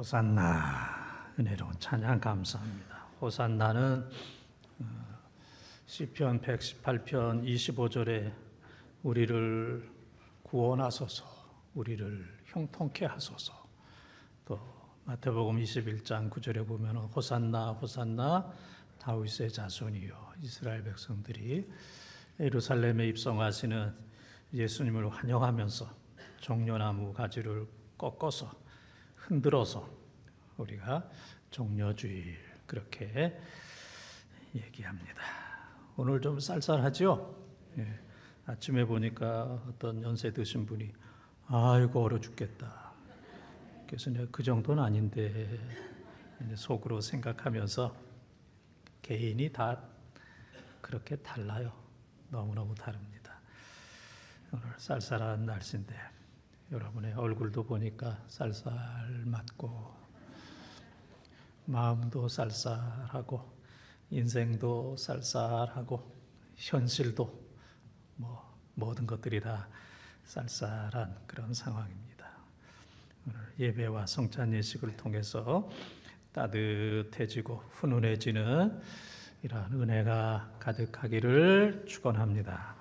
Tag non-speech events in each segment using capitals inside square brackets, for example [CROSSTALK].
호산나 은혜로운 찬양 감사합니다. 호산나는 어, 시편 118편 25절에 우리를 구원하소서, 우리를 형통케 하소서. 또 마태복음 21장 9절에 보면 호산나 호산나 다윗의 자손이요 이스라엘 백성들이 예루살렘에 입성하시는 예수님을 환영하면서 종려나무 가지를 꺾어서 흔들어서 우리가 종려주일 그렇게 얘기합니다. 오늘 좀 쌀쌀하죠? 예. 아침에 보니까 어떤 연세 드신 분이 아이고 얼어 죽겠다. 그래서 내가 그 정도는 아닌데 속으로 생각하면서 개인이 다 그렇게 달라요. 너무너무 다릅니다. 오늘 쌀쌀한 날씨인데 여러분의 얼굴도 보니까 쌀쌀 맞고 마음도 쌀쌀하고 인생도 쌀쌀하고 현실도 뭐 모든 것들이 다 쌀쌀한 그런 상황입니다. 오늘 예배와 성찬 예식을 통해서 따뜻해지고 훈훈해지는 이러한 은혜가 가득하기를 축원합니다.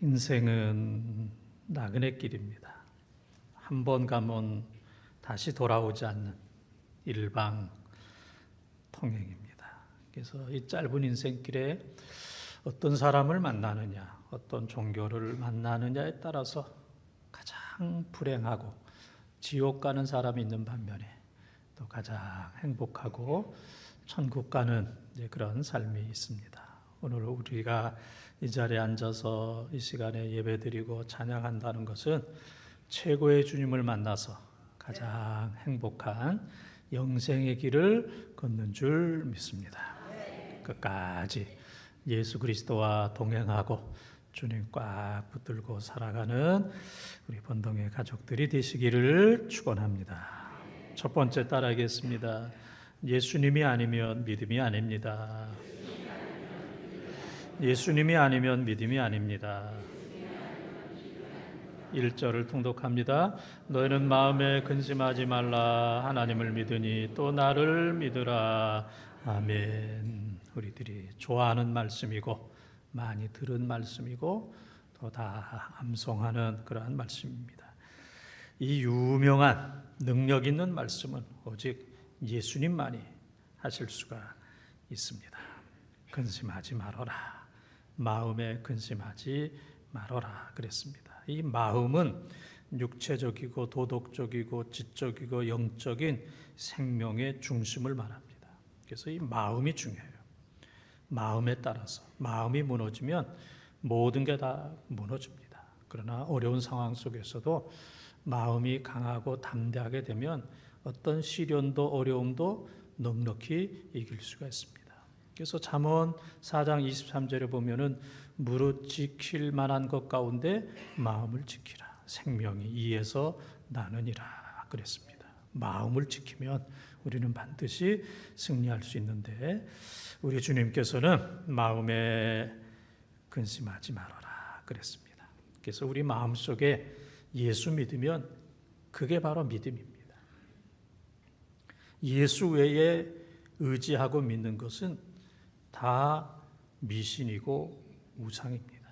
인생은 나그네 길입니다. 한 번 가면 다시 돌아오지 않는 일방 통행입니다. 그래서 이 짧은 인생길에 어떤 사람을 만나느냐, 어떤 종교를 만나느냐에 따라서 가장 불행하고 지옥 가는 사람이 있는 반면에 또 가장 행복하고 천국 가는 그런 삶이 있습니다. 오늘 우리가 이 자리에 앉아서 이 시간에 예배드리고 찬양한다는 것은 최고의 주님을 만나서 가장 행복한 영생의 길을 걷는 줄 믿습니다. 끝까지 예수 그리스도와 동행하고 주님 꽉 붙들고 살아가는 우리 번동의 가족들이 되시기를 축원합니다. 첫 번째 따라하겠습니다. 예수님이 아니면 믿음이 아닙니다. 예수님이 아니면 믿음이 아닙니다. 1절을 통독합니다. 너희는 마음에 근심하지 말라. 하나님을 믿으니 또 나를 믿으라. 아멘. 우리들이 좋아하는 말씀이고 많이 들은 말씀이고 또 다 암송하는 그러한 말씀입니다. 이 유명한 능력 있는 말씀은 오직 예수님만이 하실 수가 있습니다. 근심하지 말아라. 마음에 근심하지 말아라 그랬습니다. 이 마음은 육체적이고 도덕적이고 지적이고 영적인 생명의 중심을 말합니다. 그래서 이 마음이 중요해요. 마음에 따라서 마음이 무너지면 모든 게 다 무너집니다. 그러나 어려운 상황 속에서도 마음이 강하고 담대하게 되면 어떤 시련도 어려움도 넉넉히 이길 수가 있습니다. 그래서 잠언 4장 23절에 보면은 무릇 지킬 만한 것 가운데 마음을 지키라. 생명이 이에서 나느니라 그랬습니다. 마음을 지키면 우리는 반드시 승리할 수 있는데 우리 주님께서는 마음에 근심하지 말아라 그랬습니다. 그래서 우리 마음 속에 예수 믿으면 그게 바로 믿음입니다. 예수 외에 의지하고 믿는 것은 다 미신이고 우상입니다.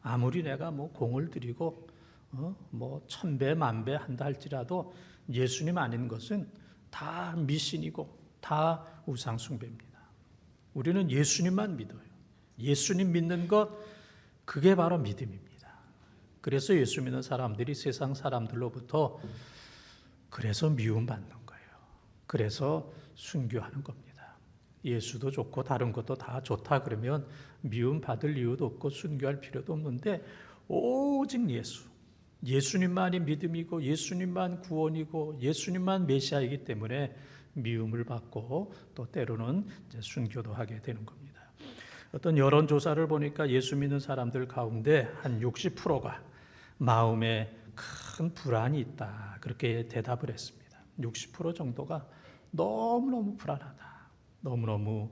아무리 내가 뭐 공을 들이고 어? 뭐 천배 만배 한다 할지라도 예수님 아닌 것은 다 미신이고 다 우상 숭배입니다. 우리는 예수님만 믿어요. 예수님 믿는 것 그게 바로 믿음입니다. 그래서 예수 믿는 사람들이 세상 사람들로부터 그래서 미움받는 거예요. 그래서 순교하는 겁니다. 예수도 좋고 다른 것도 다 좋다 그러면 미움 받을 이유도 없고 순교할 필요도 없는데 오직 예수. 예수님만이 믿음이고 예수님만 구원이고 예수님만 메시아이기 때문에 미움을 받고 또 때로는 순교도 하게 되는 겁니다. 어떤 여론 조사를 보니까 예수 믿는 사람들 가운데 한 60%가 마음에 큰 불안이 있다. 그렇게 대답을 했습니다. 60% 정도가 너무너무 불안하다. 너무너무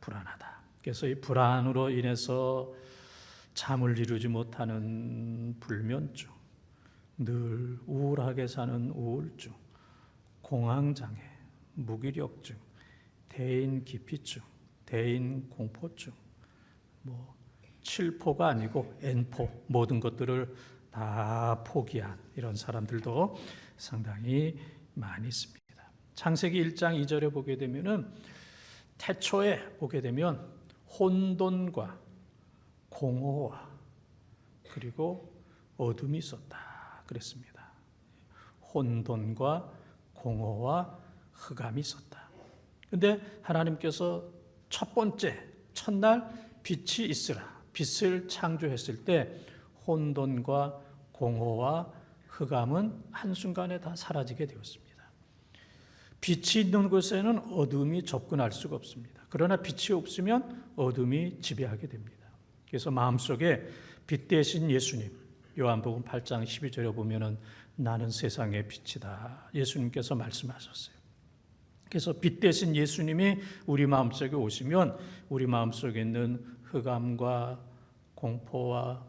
불안하다. 그래서 이 불안으로 인해서 잠을 이루지 못하는 불면증, 늘 우울하게 사는 우울증, 공황장애, 무기력증, 대인 기피증, 대인 공포증, 뭐 칠포가 아니고 N포 모든 것들을 다 포기한 이런 사람들도 상당히 많이 있습니다. 창세기 1장 2절에 보게 되면은 태초에 보게 되면 혼돈과 공허와 그리고 어둠이 있었다 그랬습니다. 혼돈과 공허와 흑암이 있었다. 근데 하나님께서 첫 번째 첫날 빛이 있으라 빛을 창조했을 때 혼돈과 공허와 흑암은 한순간에 다 사라지게 되었습니다. 빛이 있는 곳에는 어둠이 접근할 수가 없습니다. 그러나 빛이 없으면 어둠이 지배하게 됩니다. 그래서 마음속에 빛 대신 예수님 요한복음 8장 12절에 보면은 나는 세상의 빛이다. 예수님께서 말씀하셨어요. 그래서 빛 대신 예수님이 우리 마음속에 오시면 우리 마음속에 있는 흑암과 공포와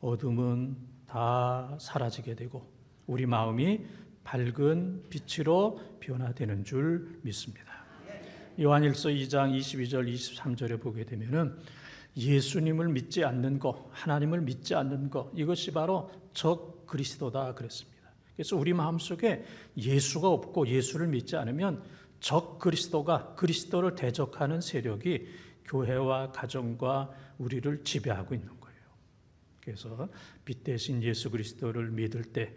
어둠은 다 사라지게 되고 우리 마음이 밝은 빛으로 변화되는 줄 믿습니다. 요한일서 2장 22절 23절에 보게 되면은 예수님을 믿지 않는 것, 하나님을 믿지 않는 것 이것이 바로 적 그리스도다 그랬습니다. 그래서 우리 마음속에 예수가 없고 예수를 믿지 않으면 적 그리스도가 그리스도를 대적하는 세력이 교회와 가정과 우리를 지배하고 있는 거예요. 그래서 빛 대신 예수 그리스도를 믿을 때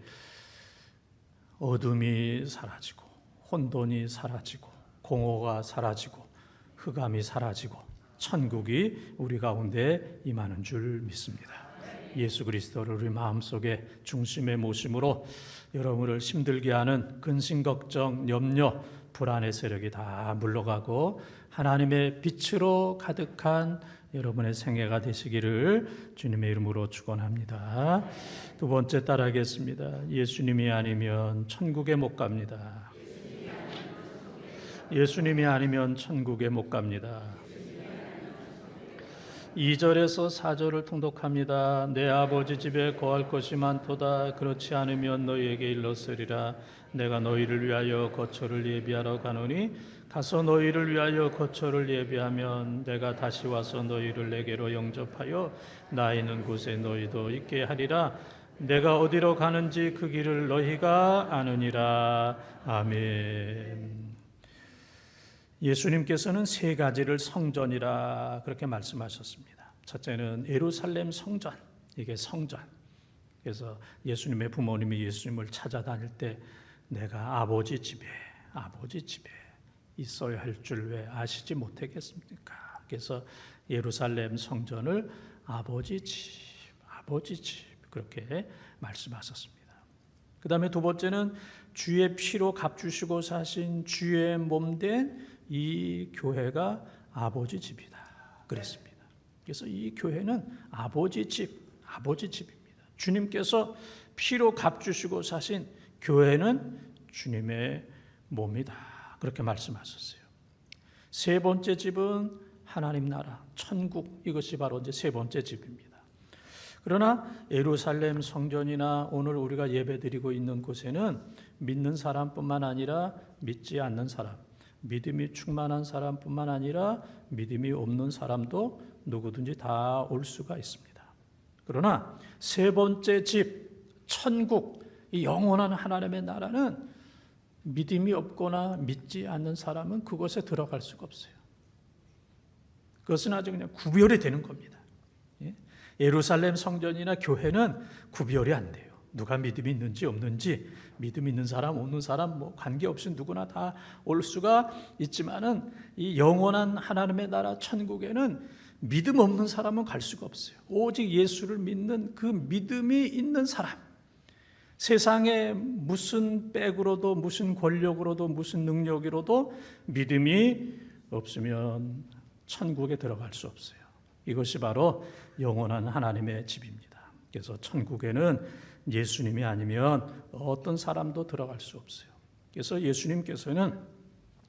어둠이 사라지고 혼돈이 사라지고 공허가 사라지고 흑암이 사라지고 천국이 우리 가운데 임하는 줄 믿습니다. 예수 그리스도를 우리 마음속에 중심의 모심으로 여러분을 힘들게 하는 근심 걱정, 염려, 불안의 세력이 다 물러가고 하나님의 빛으로 가득한 여러분의 생애가 되시기를 주님의 이름으로 축원합니다. 두 번째 따라하겠습니다. 예수님이 아니면 천국에 못 갑니다. 예수님이 아니면 천국에 못 갑니다. 2절에서 4절을 통독합니다. 내 아버지 집에 거할 것이 많도다. 그렇지 않으면 너희에게 일렀으리라. 내가 너희를 위하여 거처를 예비하러 가노니 가서 너희를 위하여 거처를 예비하면 내가 다시 와서 너희를 내게로 영접하여 나 있는 곳에 너희도 있게 하리라. 내가 어디로 가는지 그 길을 너희가 아느니라. 아멘. 예수님께서는 세 가지를 성전이라 그렇게 말씀하셨습니다. 첫째는 예루살렘 성전, 이게 성전. 그래서 예수님의 부모님이 예수님을 찾아다닐 때 내가 아버지 집에, 아버지 집에 있어야 할 줄 왜 아시지 못하겠습니까? 그래서 예루살렘 성전을 아버지 집, 아버지 집 그렇게 말씀하셨습니다. 그 다음에 두 번째는 주의 피로 값주시고 사신 주의 몸된 이 교회가 아버지 집이다. 그랬습니다. 그래서 이 교회는 아버지 집, 아버지 집입니다. 주님께서 피로 값주시고 사신 교회는 주님의 몸이다. 그렇게 말씀하셨어요. 세 번째 집은 하나님 나라, 천국 이것이 바로 이제 세 번째 집입니다. 그러나 예루살렘 성전이나 오늘 우리가 예배드리고 있는 곳에는 믿는 사람뿐만 아니라 믿지 않는 사람, 믿음이 충만한 사람뿐만 아니라 믿음이 없는 사람도 누구든지 다 올 수가 있습니다. 그러나 세 번째 집, 천국, 이 영원한 하나님의 나라는 믿음이 없거나 믿지 않는 사람은 그곳에 들어갈 수가 없어요. 그것은 아주 그냥 구별이 되는 겁니다. 예? 예루살렘 성전이나 교회는 구별이 안 돼요. 누가 믿음이 있는지 없는지 믿음 있는 사람 없는 사람 뭐 관계없이 누구나 다 올 수가 있지만은 이 영원한 하나님의 나라 천국에는 믿음 없는 사람은 갈 수가 없어요. 오직 예수를 믿는 그 믿음이 있는 사람. 세상에 무슨 백으로도 무슨 권력으로도 무슨 능력으로도 믿음이 없으면 천국에 들어갈 수 없어요. 이것이 바로 영원한 하나님의 집입니다. 그래서 천국에는 예수님이 아니면 어떤 사람도 들어갈 수 없어요. 그래서 예수님께서는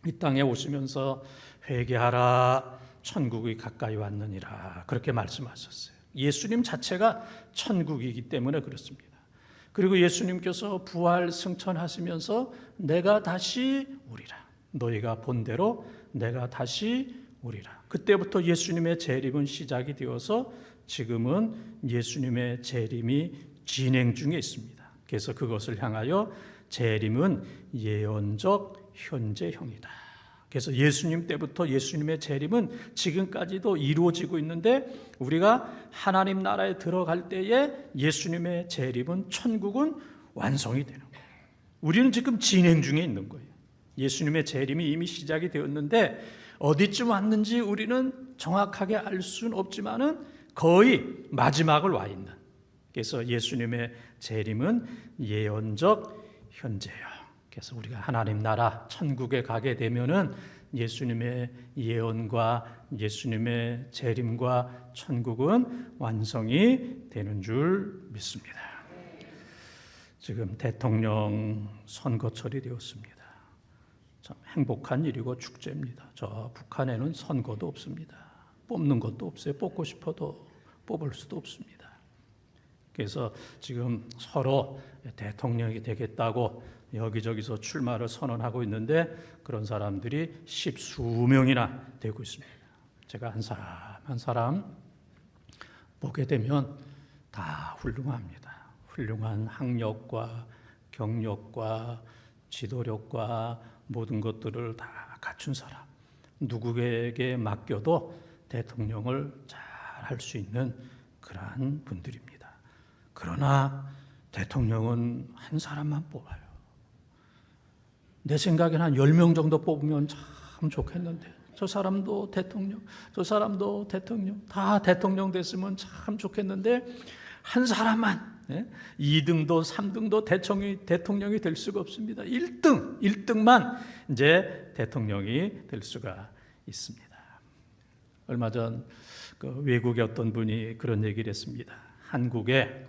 이 땅에 오시면서 회개하라 천국이 가까이 왔느니라 그렇게 말씀하셨어요. 예수님 자체가 천국이기 때문에 그렇습니다. 그리고 예수님께서 부활 승천하시면서 내가 다시 오리라. 너희가 본 대로 내가 다시 오리라. 그때부터 예수님의 재림은 시작이 되어서 지금은 예수님의 재림이 진행 중에 있습니다. 그래서 그것을 향하여 재림은 예언적 현재형이다. 그래서 예수님 때부터 예수님의 재림은 지금까지도 이루어지고 있는데 우리가 하나님 나라에 들어갈 때에 예수님의 재림은 천국은 완성이 되는 거예요. 우리는 지금 진행 중에 있는 거예요. 예수님의 재림이 이미 시작이 되었는데 어디쯤 왔는지 우리는 정확하게 알 수는 없지만은 거의 마지막을 와 있는. 그래서 예수님의 재림은 예언적 현재요. 그래서 우리가 하나님 나라 천국에 가게 되면은 예수님의 예언과 예수님의 재림과 천국은 완성이 되는 줄 믿습니다. 지금 대통령 선거철이 되었습니다. 참 행복한 일이고 축제입니다. 저 북한에는 선거도 없습니다. 뽑는 것도 없어요. 뽑고 싶어도 뽑을 수도 없습니다. 그래서 지금 서로 대통령이 되겠다고 여기저기서 출마를 선언하고 있는데 그런 사람들이 십수 명이나 되고 있습니다. 제가 한 사람 한 사람 보게 되면 다 훌륭합니다. 훌륭한 학력과 경력과 지도력과 모든 것들을 다 갖춘 사람. 누구에게 맡겨도 대통령을 잘 할 수 있는 그러한 분들입니다. 그러나 대통령은 한 사람만 뽑아요. 내 생각에는 한 10명 정도 뽑으면 참 좋겠는데 저 사람도 대통령, 저 사람도 대통령, 다 대통령 됐으면 참 좋겠는데 한 사람만 예? 2등도 3등도 대통령이, 대통령이 될 수가 없습니다. 1등, 1등만 이제 대통령이 될 수가 있습니다. 얼마 전 그 외국의 어떤 분이 그런 얘기를 했습니다. 한국에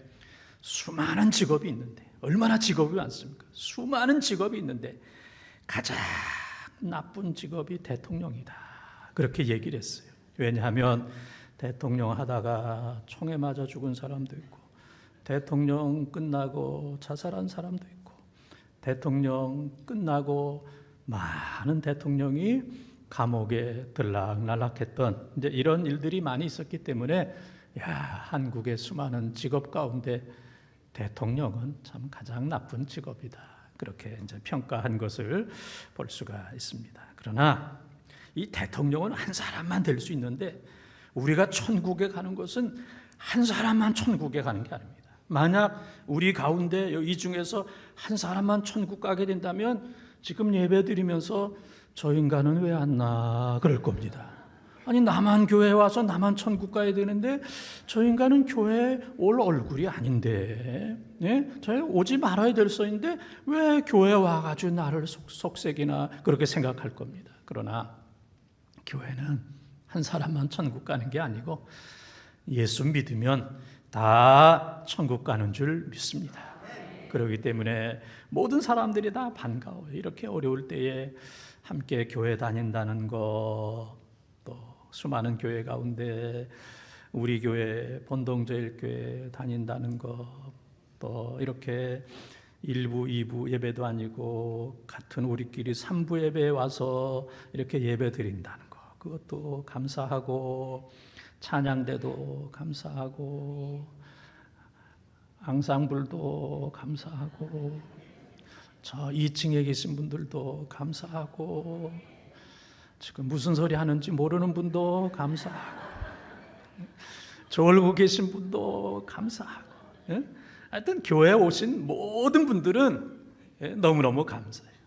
수많은 직업이 있는데 얼마나 직업이 많습니까? 수많은 직업이 있는데 가장 나쁜 직업이 대통령이다. 그렇게 얘기를 했어요. 왜냐하면 대통령 하다가 총에 맞아 죽은 사람도 있고 대통령 끝나고 자살한 사람도 있고 대통령 끝나고 많은 대통령이 감옥에 들락날락했던 이제 이런 일들이 많이 있었기 때문에 야 한국의 수많은 직업 가운데 대통령은 참 가장 나쁜 직업이다 그렇게 이제 평가한 것을 볼 수가 있습니다. 그러나 이 대통령은 한 사람만 될 수 있는데 우리가 천국에 가는 것은 한 사람만 천국에 가는 게 아닙니다. 만약 우리 가운데 이 중에서 한 사람만 천국 가게 된다면 지금 예배 드리면서 저 인간은 왜 안 나? 그럴 겁니다. 아니 나만 교회 와서 나만 천국 가야 되는데 저 인간은 교회 올 얼굴이 아닌데 예? 저 오지 말아야 될 서인데 왜 교회 와가지고 나를 속, 속색이나 그렇게 생각할 겁니다. 그러나 교회는 한 사람만 천국 가는 게 아니고 예수 믿으면 다 천국 가는 줄 믿습니다. 그렇기 때문에 모든 사람들이 다 반가워요. 이렇게 어려울 때에 함께 교회 다닌다는 것, 또 수많은 교회 가운데 우리 교회 본동제일교회 다닌다는 것, 또 이렇게 일부, 이부 예배도 아니고 같은 우리끼리 삼부 예배에 와서 이렇게 예배 드린다는 것, 그것도 감사하고 찬양대도 감사하고 앙상블도 감사하고 저 2층에 계신 분들도 감사하고 지금 무슨 소리 하는지 모르는 분도 감사하고 졸고 계신 분도 감사하고 예? 하여튼 교회에 오신 모든 분들은 예, 너무너무 감사해요.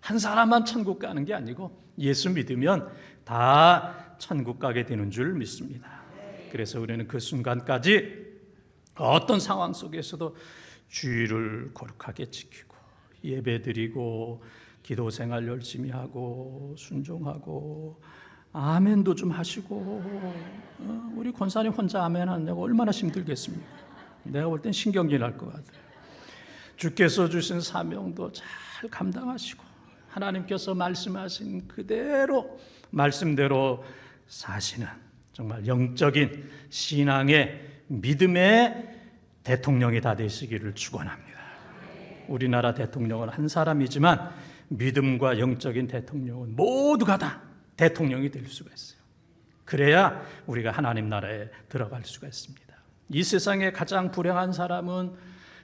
한 사람만 천국 가는 게 아니고 예수 믿으면 다 천국 가게 되는 줄 믿습니다. 그래서 우리는 그 순간까지 어떤 상황 속에서도 주의를 거룩하게 지키고 예배드리고 기도 생활 열심히 하고 순종하고 아멘도 좀 하시고 어, 우리 권사님 혼자 아멘 하냐고 얼마나 힘들겠습니까? 내가 볼 땐 신경질 날 것 같아요. 주께서 주신 사명도 잘 감당하시고 하나님께서 말씀하신 그대로 말씀대로 사시는 정말 영적인 신앙의 믿음의 대통령이 다 되시기를 축원합니다. 우리나라 대통령은 한 사람이지만 믿음과 영적인 대통령은 모두가 다 대통령이 될 수가 있어요. 그래야 우리가 하나님 나라에 들어갈 수가 있습니다. 이 세상에 가장 불행한 사람은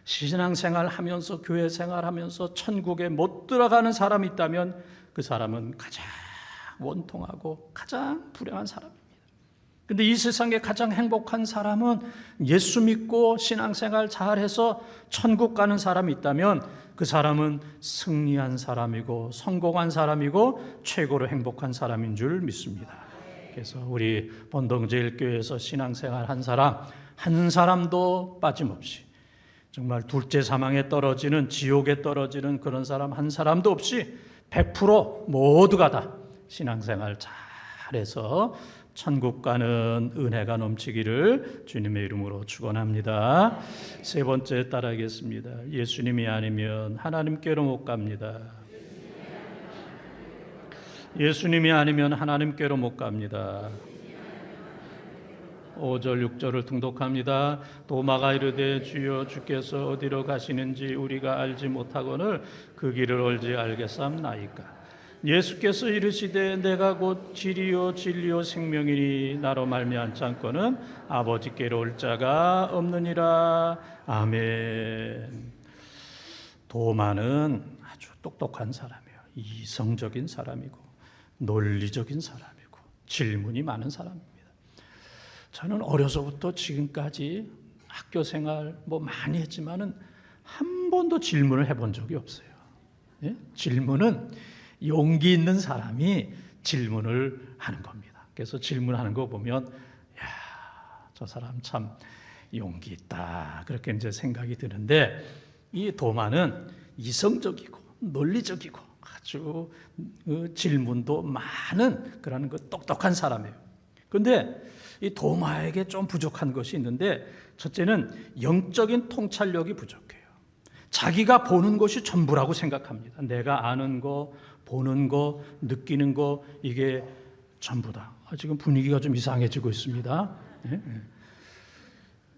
신앙생활 하면서 교회 생활하면서 천국에 못 들어가는 사람이 있다면 그 사람은 가장 원통하고 가장 불행한 사람입니다. 근데 이 세상에 가장 행복한 사람은 예수 믿고 신앙생활 잘해서 천국 가는 사람이 있다면 그 사람은 승리한 사람이고 성공한 사람이고 최고로 행복한 사람인 줄 믿습니다. 그래서 우리 본동제일교회에서 신앙생활 한 사람 한 사람도 빠짐없이 정말 둘째 사망에 떨어지는 지옥에 떨어지는 그런 사람 한 사람도 없이 100% 모두가 다 신앙생활 잘해서 천국 가는 은혜가 넘치기를 주님의 이름으로 축원합니다. 세 번째 따라하겠습니다. 예수님이 아니면 하나님께로 못 갑니다. 예수님이 아니면 하나님께로 못 갑니다. 5절 6절을 통독합니다. 도마가 이르되 주여 주께서 어디로 가시는지 우리가 알지 못하거늘 그 길을 얼지 알겠삼나이까. 예수께서 이르시되 내가 곧 진리요 진리요 생명이니 나로 말미암지 않고는 아버지께로 올 자가 없느니라. 아멘. 도마는 아주 똑똑한 사람이에요. 이성적인 사람이고 논리적인 사람이고 질문이 많은 사람입니다. 저는 어려서부터 지금까지 학교 생활 뭐 많이 했지만은 한 번도 질문을 해본 적이 없어요. 예? 질문은 용기 있는 사람이 질문을 하는 겁니다. 그래서 질문하는 거 보면 야, 저 사람 참 용기 있다. 그렇게 이제 생각이 드는데 이 도마는 이성적이고 논리적이고 아주 그 질문도 많은 그런 그 똑똑한 사람이에요. 근데 이 도마에게 좀 부족한 것이 있는데 첫째는 영적인 통찰력이 부족해요. 자기가 보는 것이 전부라고 생각합니다. 내가 아는 거, 보는 거, 느끼는 거 이게 전부다. 아, 지금 분위기가 좀 이상해지고 있습니다. 예, 예.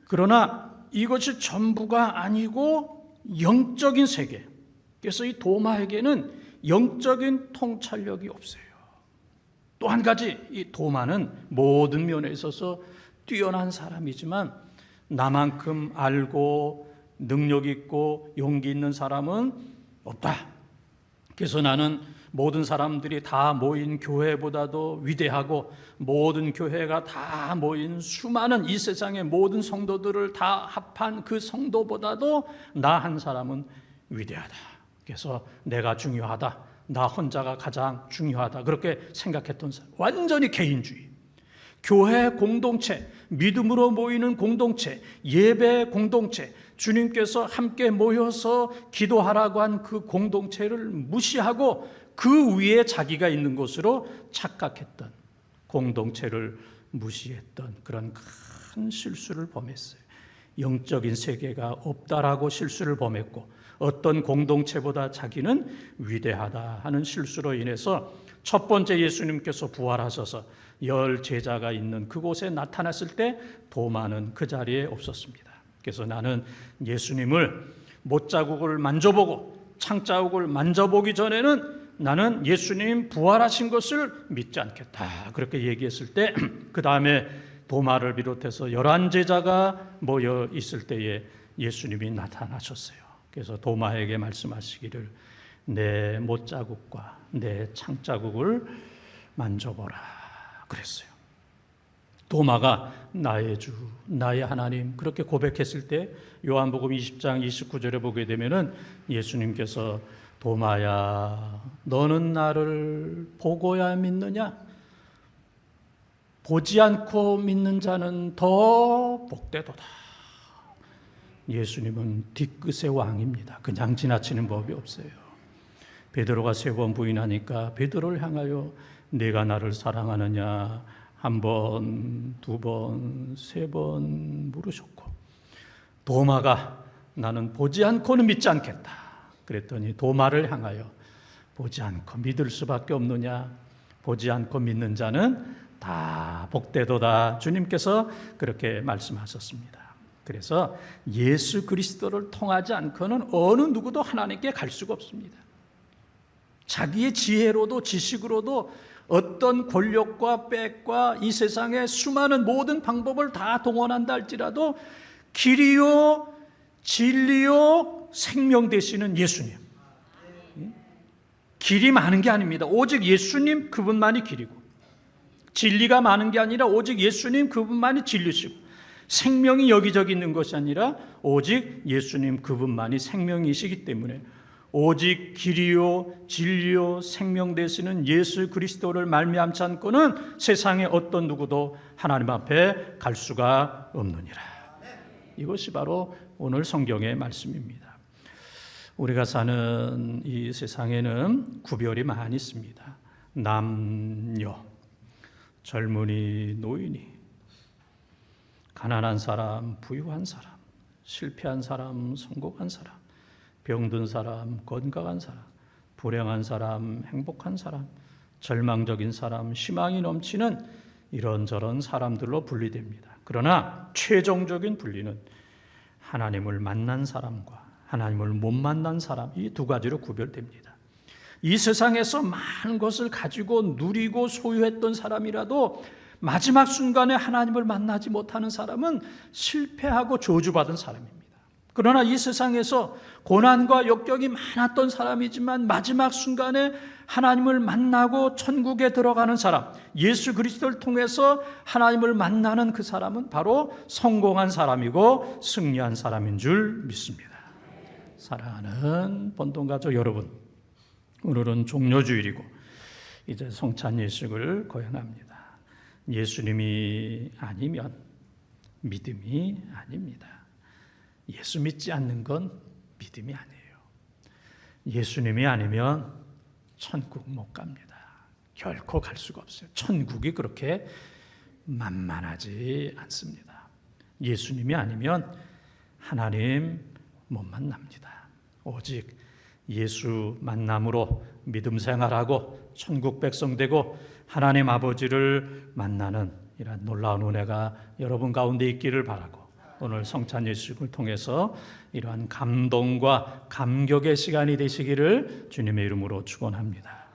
그러나 이것이 전부가 아니고 영적인 세계. 그래서 이 도마에게는 영적인 통찰력이 없어요. 또 한 가지 이 도마는 모든 면에 있어서 뛰어난 사람이지만 나만큼 알고 능력 있고 용기 있는 사람은 없다. 그래서 나는 모든 사람들이 다 모인 교회보다도 위대하고 모든 교회가 다 모인 수많은 이 세상의 모든 성도들을 다 합한 그 성도보다도 나 한 사람은 위대하다. 그래서 내가 중요하다. 나 혼자가 가장 중요하다. 그렇게 생각했던 사람. 완전히 개인주의. 교회 공동체, 믿음으로 모이는 공동체, 예배 공동체, 주님께서 함께 모여서 기도하라고 한 그 공동체를 무시하고 그 위에 자기가 있는 곳으로 착각했던 공동체를 무시했던 그런 큰 실수를 범했어요. 영적인 세계가 없다라고 실수를 범했고 어떤 공동체보다 자기는 위대하다 하는 실수로 인해서 첫 번째 예수님께서 부활하셔서 열 제자가 있는 그곳에 나타났을 때 도마는 그 자리에 없었습니다. 그래서 나는 예수님을 못자국을 만져보고 창자국을 만져보기 전에는 나는 예수님 부활하신 것을 믿지 않겠다. 그렇게 얘기했을 때 [CLEARS THROAT] 그 다음에 도마를 비롯해서 열한 제자가 모여 있을 때에 예수님이 나타나셨어요. 그래서 도마에게 말씀하시기를 내 못자국과 내 창자국을 만져보라 그랬어요. 도마가 나의 주, 나의 하나님 그렇게 고백했을 때 요한복음 20장 29절에 보게 되면은 예수님께서 도마야 너는 나를 보고야 믿느냐 보지 않고 믿는 자는 더 복되도다. 예수님은 뒤끝의 왕입니다. 그냥 지나치는 법이 없어요. 베드로가 세 번 부인하니까 베드로를 향하여 내가 나를 사랑하느냐 한 번, 두 번, 세 번 물으셨고 도마가 나는 보지 않고는 믿지 않겠다. 그랬더니 도마를 향하여 보지 않고 믿을 수밖에 없느냐? 보지 않고 믿는 자는 다 복되도다. 주님께서 그렇게 말씀하셨습니다. 그래서 예수 그리스도를 통하지 않고는 어느 누구도 하나님께 갈 수가 없습니다. 자기의 지혜로도 지식으로도 어떤 권력과 빽과 이 세상의 수많은 모든 방법을 다 동원한다 할지라도 길이요 진리요 생명 되시는 예수님. 길이 많은 게 아닙니다. 오직 예수님 그분만이 길이고 진리가 많은 게 아니라 오직 예수님 그분만이 진리시고 생명이 여기저기 있는 것이 아니라 오직 예수님 그분만이 생명이시기 때문에 오직 길이요 진리요 생명 되시는 예수 그리스도를 말미암지 않고는 세상의 어떤 누구도 하나님 앞에 갈 수가 없느니라. 이것이 바로 오늘 성경의 말씀입니다. 우리가 사는 이 세상에는 구별이 많이 있습니다. 남녀, 젊은이, 노인이, 가난한 사람, 부유한 사람, 실패한 사람, 성공한 사람, 병든 사람, 건강한 사람, 불행한 사람, 행복한 사람, 절망적인 사람, 희망이 넘치는 이런저런 사람들로 분리됩니다. 그러나 최종적인 분리는 하나님을 만난 사람과 하나님을 못 만난 사람 이 두 가지로 구별됩니다. 이 세상에서 많은 것을 가지고 누리고 소유했던 사람이라도 마지막 순간에 하나님을 만나지 못하는 사람은 실패하고 저주받은 사람입니다. 그러나 이 세상에서 고난과 역경이 많았던 사람이지만 마지막 순간에 하나님을 만나고 천국에 들어가는 사람, 예수 그리스도를 통해서 하나님을 만나는 그 사람은 바로 성공한 사람이고 승리한 사람인 줄 믿습니다. 사랑하는 본동가족 여러분, 오늘은 종료주일이고 이제 성찬 예식을 거행합니다. 예수님이 아니면 믿음이 아닙니다. 예수 믿지 않는 건 믿음이 아니에요. 예수님이 아니면 천국 못 갑니다. 결코 갈 수가 없어요. 천국이 그렇게 만만하지 않습니다. 예수님이 아니면 하나님 못 만납니다. 오직 예수 만남으로 믿음 생활하고 천국 백성 되고 하나님 아버지를 만나는 이런 놀라운 은혜가 여러분 가운데 있기를 바라고 오늘 성찬 예식을 통해서 이러한 감동과 감격의 시간이 되시기를 주님의 이름으로 축원합니다.